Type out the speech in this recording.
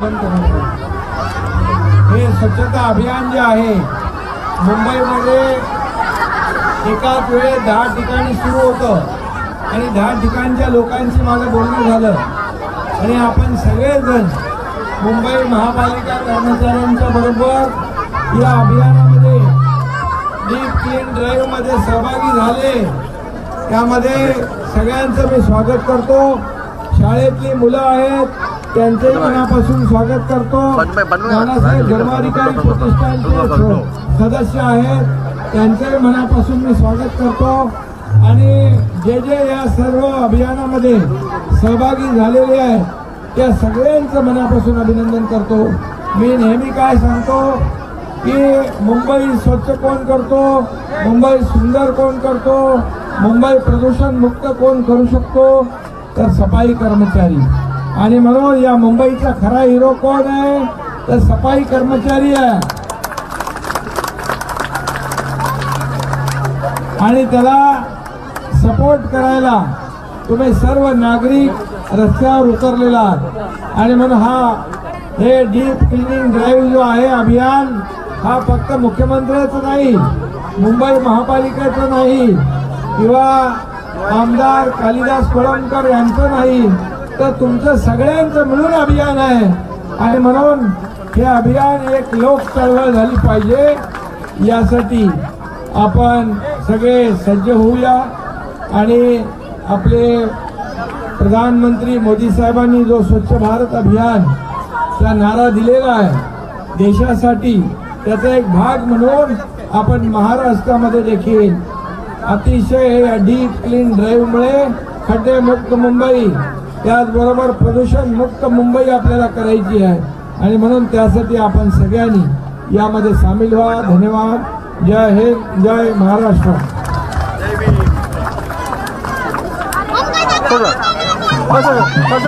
हे स्वच्छता अभियान जे आहे मुंबईमध्ये एकाच वेळेस दहा ठिकाणी सुरू होतं. आणि दहा ठिकाणच्या लोकांशी माझं बोलणं झालं. आणि आपण सगळेजण मुंबई महापालिका कर्मचाऱ्यांच्या बरोबर या अभियानामध्ये डीप क्लीन ड्राईव्हमध्ये सहभागी झाले. त्यामध्ये सगळ्यांचं मी स्वागत करतो. शाळेतली मुलं आहेत त्यांचे मनापासून स्वागत करतो. नानासाहेब धर्माधिकारी प्रतिष्ठानचे सदस्य आहेत. त्यांचे मनापासून मी स्वागत करतो. आणि जे जे या सर्व अभियानामध्ये सहभागी झालेले आहेत त्या सगळ्यांचं मनापासून अभिनंदन करतो. मी नेहमी काय सांगतो की मुंबई स्वच्छ कोण करतो मुंबई सुंदर कोण करतो मुंबई प्रदूषण मुक्त कोण करू शकतो तर सफाई कर्मचारी. आणि म्हणून या मुंबईचा खरा हिरो कोण आहे? तर सफाई कर्मचारी आहे. आणि त्याला सपोर्ट करायला तुम्ही सर्व नागरिक रस्त्यावर उतरलेला आहात. आणि म्हणून हा हे डीप क्लिनिंग ड्राईव्ह जो आहे अभियान हा फक्त मुख्यमंत्र्याचं नाही मुंबई महापालिकेचं नाही किंवा आमदार कालिदास कोळंबकर यांचं नाही तर तुमचं सगळ्यांचं मिळून अभियान आहे. आणि म्हणून हे अभियान एक लोक चळवळ झाली पाहिजे. यासाठी आपण सगळे सज्ज होऊया. आणि आपले प्रधानमंत्री मोदी साहेबांनी जो स्वच्छ भारत अभियान चा नारा दिलेला आहे देशासाठी त्याचा एक भाग म्हणून आपण महाराष्ट्रामध्ये देखील अतिशय डीप क्लीन ड्राईव्हमुळे खड्डेमुक्त मुंबई त्याचबरोबर प्रदूषण मुक्त मुंबई आपल्याला करायची आहे. आणि म्हणून त्यासाठी आपण सगळ्यांनी यामध्ये सामील व्हा. धन्यवाद. जय हिंद जय महाराष्ट्र. बस.